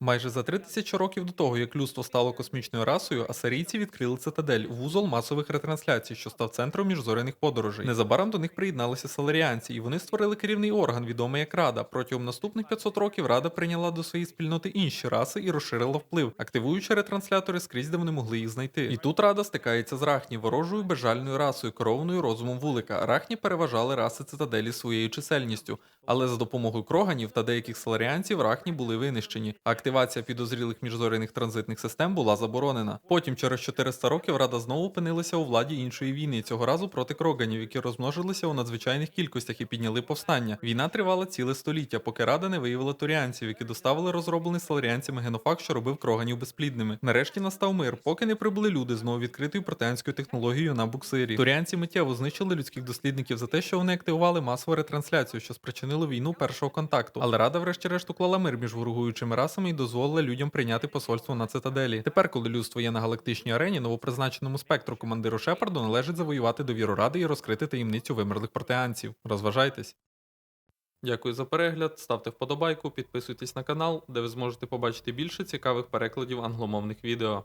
Майже за три тисячі років до того, як людство стало космічною расою, асарійці відкрили цитадель, вузол масових ретрансляцій, що став центром міжзоряних подорожей. Незабаром до них приєдналися саларіанці, і вони створили керівний орган, відомий як Рада. Протягом наступних 500 років Рада прийняла до своєї спільноти інші раси і розширила вплив, активуючи ретранслятори скрізь, де вони могли їх знайти. І тут Рада стикається з Рахні, ворожою безжальною расою, керованою розумом вулика. Рахні переважали раси цитаделі своєю чисельністю, але за допомогою кроганів та деяких саларіанців Рахні були винищені. Активація підозрілих міжзоряних транзитних систем була заборонена. Потім, через 400 років, Рада знову опинилася у владі іншої війни, цього разу проти кроганів, які розмножилися у надзвичайних кількостях і підняли повстання. Війна тривала ціле століття, поки Рада не виявила туріанців, які доставили розроблений саларіанцями генофакт, що робив кроганів безплідними. Нарешті настав мир, поки не прибули люди знову відкритою протеанською технологією на буксирі. Туріанці миттєво знищили людських дослідників за те, що вони активували масову ретрансляцію, що спричинило війну першого контакту. Але Рада, врешті-решт, уклала мир між ворогуючими расами і дозволила людям прийняти посольство на цитаделі. Тепер, коли людство є на галактичній арені, новопризначеному спектру командиру Шепарду належить завоювати довіру ради і розкрити таємницю вимерлих протеанців. Розважайтесь. Дякую за перегляд, ставте вподобайку, підписуйтесь на канал, де ви зможете побачити більше цікавих перекладів англомовних відео.